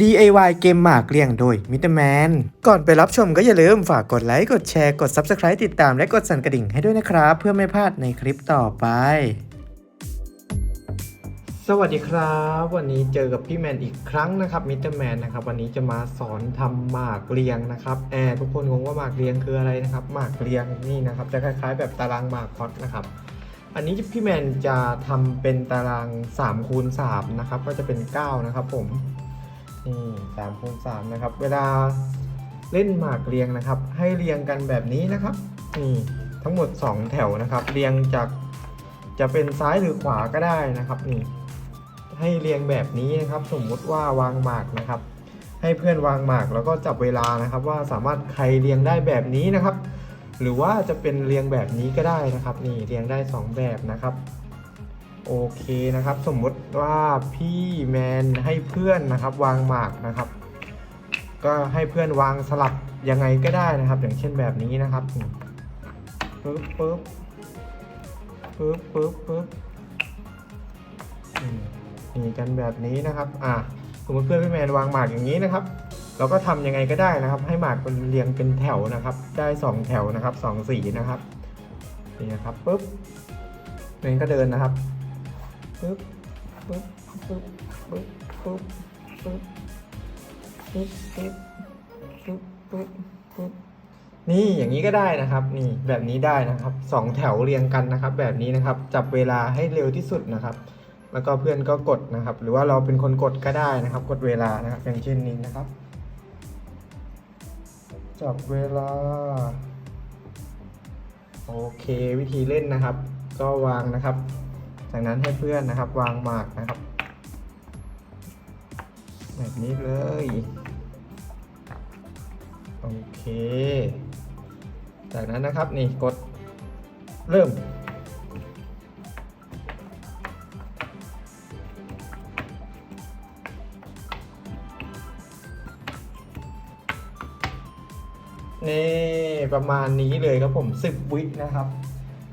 DIY เกมหมากเลี่ยงโดยมิเตอร์แมน ก่อนไปรับชมก็อย่าลืมฝากกดไลค์ กดแชร์ กด Subscribe ติดตามและกดสั่นกระดิ่งให้ด้วยนะครับ เพื่อไม่พลาดในคลิปต่อไป สวัสดีครับ วันนี้เจอกับพี่แมนอีกครั้งนะครับมิสเตอร์แมนนะครับวันนี้จะมาสอนทำหมากเรียงนะครับแอร์ทุกคนงงว่าหมากเรียงคืออะไรนะครับหมากเรียงนี่นะครับจะคล้ายๆ แบบตารางหมากพอดนะครับ อันนี้พี่แมนจะทำเป็นตาราง3คูณ3นะครับก็จะเป็น9นะครับผมนี่สามคูณสามนะครับเวลาเล่นหมากเรียงนะครับ ให้เรียงกันแบบนี้นะครับนี่ทั้งหมด 2 แถวนะครับ เรียงจากจะเป็นซ้ายหรือขวาก็ได้นะครับนี่ ให้เรียงแบบนี้นะครับ สมมุติว่าวางหมากนะครับ ให้เพื่อนวางหมากแล้วก็จับเวลานะครับ ว่าสามารถใครเรียงได้แบบนี้นะครับ หรือว่าจะเป็นเรียงแบบนี้ก็ได้นะครับ นี่เรียงได้ 2 แบบนะครับโอเคนะครับ สมมุติว่าพี่แมนให้เพื่อนนะครับ วางหมากนะครับ ก็ให้เพื่อนวางสลับยังไงก็ได้นะครับ อย่างเช่นแบบนี้นะครับปึ๊บปึ๊บปึ๊บปึ๊บปึ๊บ นี่นี่กันแบบนี้นะครับอะสมมติเพื่อนพี่แมนวางหมากอย่างนี้นะครับ เราก็ทำยังไงก็ได้นะครับ ให้หมากเป็นเรียงเป็นแถวนะครับ ได้สองแถวนะครับสองสีนะครับนี่นะครับปึ๊บเมนก็เดินนะครับปึ๊บปึ๊บปึ๊บปึ๊บปึ๊บปึ๊บปึ๊บปึ๊บปึ๊บปึ๊บปึ๊บนี่อย่างนี้ก็ได้นะครับ นี่แบบนี้ได้นะครับสองแถวเรียงกันนะครับ แบบนี้นะครับ จับเวลาให้เร็วที่สุดนะครับ แล้วก็เพื่อนก็กดนะครับ หรือว่าเราเป็นคนกดก็ได้นะครับ กดเวลานะครับ อย่างเช่นนี้นะครับ จับเวลา โอเควิธีเล่นนะครับ ก็วางนะครับ จากนั้นให้เพื่อนนะครับ วางหมากนะครับ แบบนี้เลยโอเค จากนั้นนะครับนี่กดเริ่ม นี่ประมาณนี้เลยครับผม 10 วินะครับ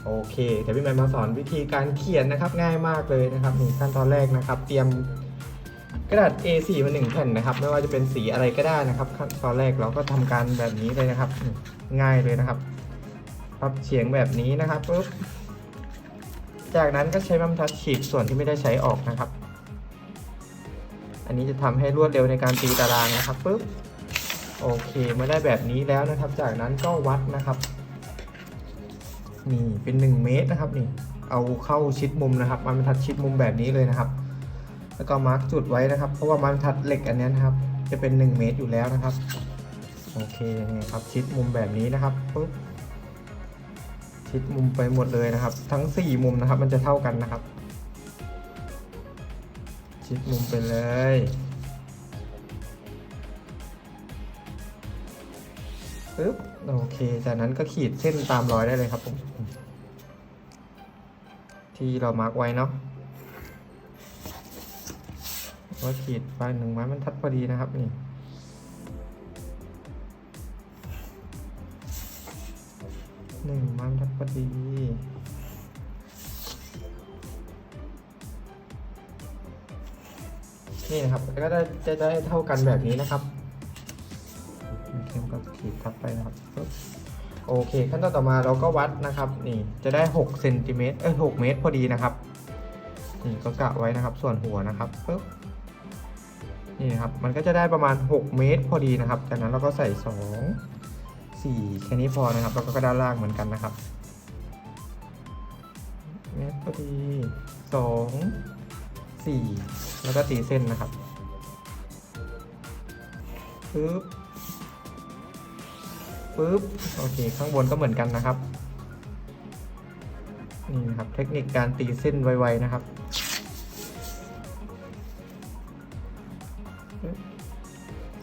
โอเคเดี๋ยวพี่แมนมาสอนวิธีการเขียนนะครับง่ายมากเลยนะครับนี่ขั้นตอนแรกนะครับ เตรียมกระดาษ A4 มาหนึ่งแผ่นนะครับ ไม่ว่าจะเป็นสีอะไรก็ได้นะครับ ขั้นตอนแรกเราก็ทำการแบบนี้เลยนะครับ ง่ายเลยนะครับพับเฉียงแบบนี้นะครับปุ๊บจากนั้นก็ใช้บรรทัดฉีกส่วนที่ไม่ได้ใช้ออกนะครับ อันนี้จะทำให้รวดเร็วในการตีตารางนะครับปุ๊บ โอเคเมื่อได้แบบนี้แล้วนะครับ จากนั้นก็วัดนะครับนี่เป็น 1 เมตรนะครับนี่เอาเข้าชิดมุมนะครับมันทัดชิดมุมแบบนี้เลยนะครับ แล้วก็มาร์กจุดไว้นะครับ เพราะว่ามันทัดเหล็กอันนี้นะครับ จะเป็น 1 เมตรอยู่แล้วนะครับโอเคนี่ครับชิดมุมแบบนี้นะครับปุ๊บชิดมุมไปหมดเลยนะครับ ทั้ง 4 มุมนะครับ มันจะเท่ากันนะครับ ชิดมุมไปเลย ปึ๊บโอเค จากนั้นก็ขีดเส้นตามรอยได้เลยครับผม ที่เรามาร์กไว้เนาะก็ขีดไปหนึ่งไม้บรรทัดพอดีนะครับนี่หนึ่งไม้บรรทัดพอดีนี่นะครับแล้วก็จะจะได้เท่ากันแบบนี้นะครับ เข้มก็ขีดทับไปนะครับโอเค ขั้นตอนต่อมาเราก็วัดนะครับ นี่จะได้6เซนติเมตรเอ้ย6เมตรพอดีนะครับ นี่ก็กะไว้นะครับ ส่วนหัวนะครับปึ๊บนี่นะครับ มันก็จะได้ประมาณ 6 เมตรพอดีนะครับ จากนั้นเราก็ใส่ 2 4 แค่นี้พอนะครับ แล้วก็ด้านล่างเหมือนกันนะครับ เมตรพอดี 2 4 แล้วก็ตีเส้นนะครับปึ๊บ ปึ๊บโอเค ข้างบนก็เหมือนกันนะครับ นี่นะครับ เทคนิคการตีเส้นไวๆนะครับ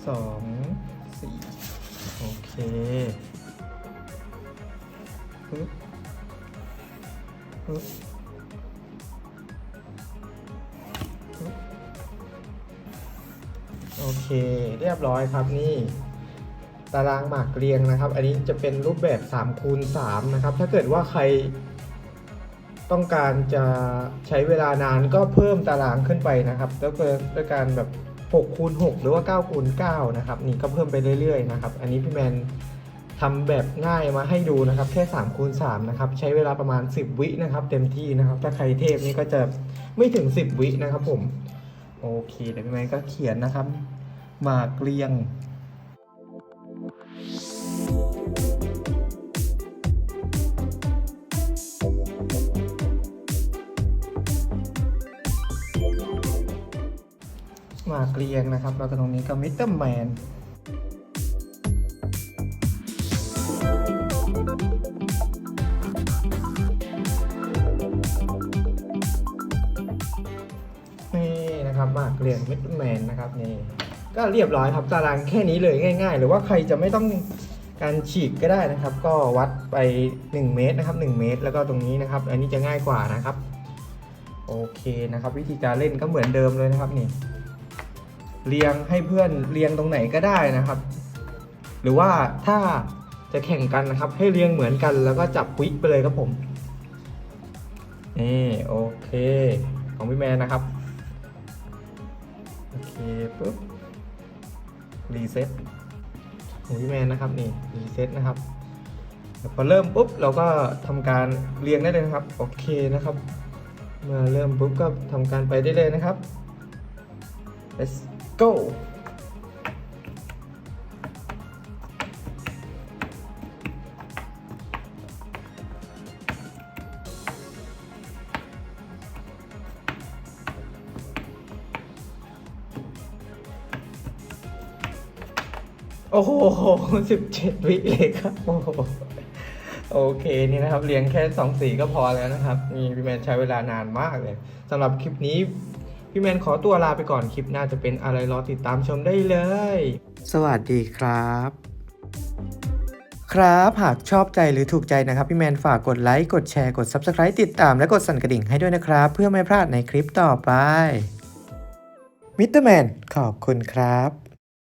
สองสี่โอเคปึ๊บปึ๊บโอเค เรียบร้อยครับนี่ ตารางหมากเรียงนะครับ อันนี้จะเป็นรูปแบบ3คูณ3นะครับ ถ้าเกิดว่าใครต้องการจะใช้เวลานานก็เพิ่มตารางขึ้นไปนะครับแล้วก็ด้วยการแบบ6คูณ6หรือว่า9คูณ9นะครับนี่ก็เพิ่มไปเรื่อยๆนะครับอันนี้พี่แมนทำแบบง่ายมาให้ดูนะครับ แค่3คูณ3นะครับใช้เวลาประมาณ 10 วินะครับ เต็มที่นะครับ ถ้าใครเทพนี่ก็จะไม่ถึง 10 วินะครับผมโอเคเดี๋ยวพี่แมนก็เขียนนะครับหมากเรียง มากเรียงนะครับ แล้วก็ตรงนี้ก็มิสเตอร์แมนนี่นะครับมากเรียงมิสเตอร์แมนนะครับนี่ก็เรียบร้อยครับตารางแค่นี้เลยง่าย ๆ หรือว่าใครจะไม่ต้องการฉีกก็ได้นะครับ ก็วัดไป 1 เมตรนะครับ 1 เมตร แล้วก็ตรงนี้นะครับ อันนี้จะง่ายกว่านะครับ โอเคนะครับ วิธีการเล่นก็เหมือนเดิมเลยนะครับนี่ เรียงให้เพื่อนเรียงตรงไหนก็ได้นะครับ หรือว่าถ้าจะแข่งกันนะครับ ให้เรียงเหมือนกันแล้วก็จับควิกไปเลยครับผมนี่โอเค ของพี่แมนนะครับโอเคปุ๊บรีเซ็ตของพี่แมนนะครับนี่รีเซ็ตนะครับพอเริ่มปุ๊บเราก็ทำการเรียงได้เลยนะครับโอเคนะครับ เมื่อเริ่มปุ๊บก็ทำการไปได้เลยนะครับ let's go โอ้โหสิบเจ็ดวิเลยครับ โอ้โหโอเคนี่นะครับเรียงแค่สองสีก็พอแล้วนะครับนี่พี่แมนใช้เวลานานมากเลยสำหรับคลิปนี้ พี่แมนขอตัวลาไปก่อนคลิปหน้าจะเป็นอะไรรอติดตามชมได้เลย สวัสดีครับ ครับ หากชอบใจหรือถูกใจนะครับ พี่แมนฝากกดไลค์ กดแชร์ กด Subscribe ติดตามและกดสั่นกระดิ่งให้ด้วยนะครับ เพื่อไม่พลาดในคลิปต่อไปมิสเตอร์แมนขอบคุณครับ